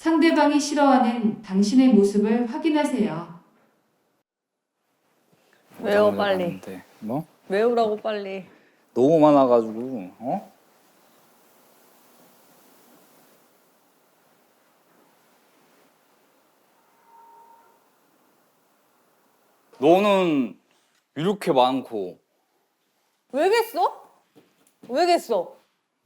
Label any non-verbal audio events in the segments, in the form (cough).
상대방이 싫어하는 당신의 모습을 확인하세요. 외워 빨리. 봤는데. 뭐? 외우라고 빨리. 너무 많아가지고 어? 너는 이렇게 많고 왜겠어? 왜겠어?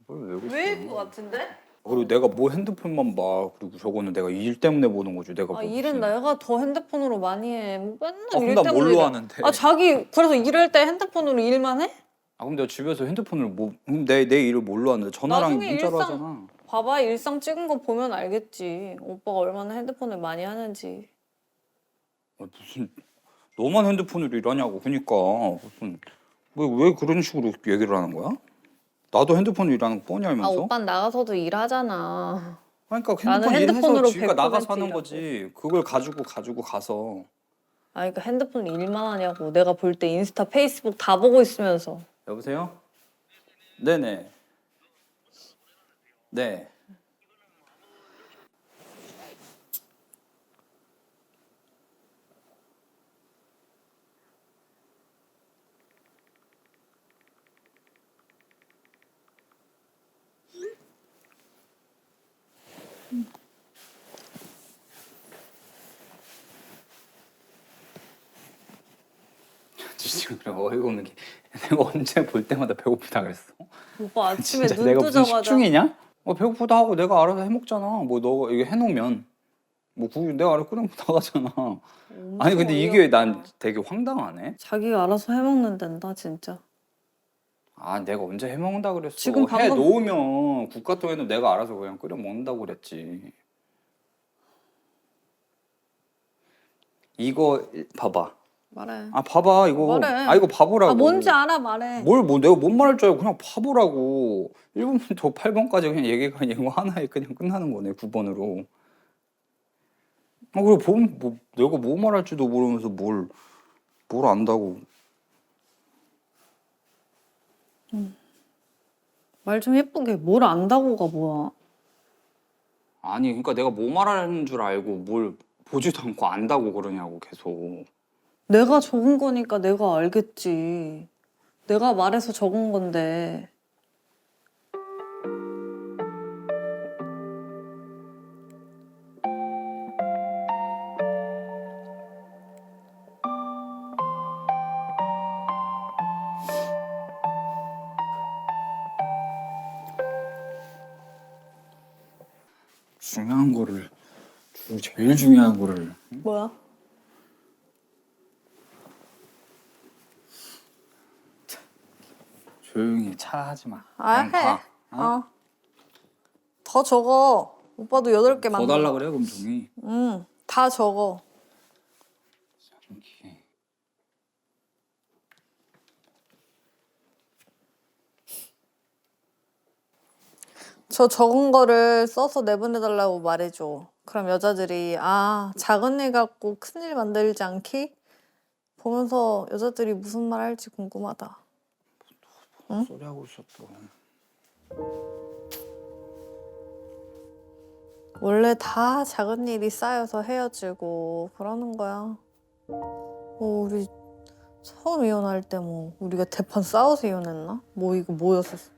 뭘 왜? 왜일 것 같은데? 그리고 내가 뭐 핸드폰만 봐 그리고 저거는 내가 일 때문에 보는 거지 내가 아 뭐 일은 무슨- 내가 더 핸드폰으로 많이 해. 뭐 맨날 아, 그럼 일나 때문에. 뭘로 일해. 하는데? 아 자기 그래서 일할 때 핸드폰으로 일만 해? 아 그럼 내가 집에서 핸드폰을 뭐내내 일을 뭘로 하는데 전화랑 나중에 문자로 일상- 하잖아 봐봐 일상 찍은 거 보면 알겠지. 오빠가 얼마나 핸드폰을 많이 하는지. 아, 무슨 너만 핸드폰으로 일하냐고 그러니까 무슨 왜, 왜 그런 식으로 얘기를 하는 거야? 나도 핸드폰으로 일하는 거 뻔히 아 알면서 오빠는 나가서도 일하잖아. 그러니까 나는 핸드폰 핸드폰으로 일해서 지가 100% 나가서 하는. 거지 그걸 가지고 가지고 가서 아 그러니까 핸드폰 일만 하냐고. 내가 볼 때 인스타, 페이스북 다 보고 있으면서. 여보세요? 네네 네 지금 어이가 없는 게 내가 언제 볼 때마다 배고프다 그랬어? 오빠 아침에 진짜 눈 내가 무슨 뜨자마자 식중이냐? 어 배고프다 하고 내가 알아서 해 먹잖아. 뭐 너가 이거 해놓으면 뭐 국, 내가 알아서 끓여 먹고 나가잖아. 아니 근데 이게 난 되게 황당하네. 자기가 알아서 해먹는 된다 진짜. 아 내가 언제 해 먹는다 그랬어. 지금 방금- 해 놓으면 국가통에는 내가 알아서 그냥 끓여 먹는다고 그랬지. 이거 봐봐. 말해. 아 봐봐 이거. 말해. 아 이거 바보라고. 아 뭔지 알아 말해. 뭘 뭐 내가 뭔 말할 줄 알고 그냥 바보라고 1번부터 8번까지 그냥 얘기가 이거 (laughs) 하나에 그냥 끝나는 거네 9번으로 아 그리고 보면 뭐 내가 뭐 말할지도 모르면서 뭘 뭘 안다고 말 좀 예쁘게 뭘 안다고가 뭐야. 아니 그러니까 내가 뭐 말하는 줄 알고 뭘 보지도 않고 안다고 그러냐고 계속 내가 적은 거니까 내가 알겠지. 내가 말해서 적은 건데. 중요한 거를 주- 제일 중요한 거를 뭐야? 조용히 차 하지 마 아 그냥 해. 가. 어? 어. 더 적어. 오빠도 여덟 개 더 만들어. 달라 그래 그럼 종이 응. 다 적어. 이렇게. 저 적은 거를 써서 내보내달라고 말해줘. 그럼 여자들이 아 작은 일 갖고 큰 일 만들지 않기? 보면서 여자들이 무슨 말 할지 궁금하다. 소리 하고 있어 또 원래 다 작은 일이 쌓여서 헤어지고 그러는 거야. 뭐 우리 처음 이혼할 때 뭐 우리가 대판 싸워서 이혼했나? 뭐 이거 뭐였었어?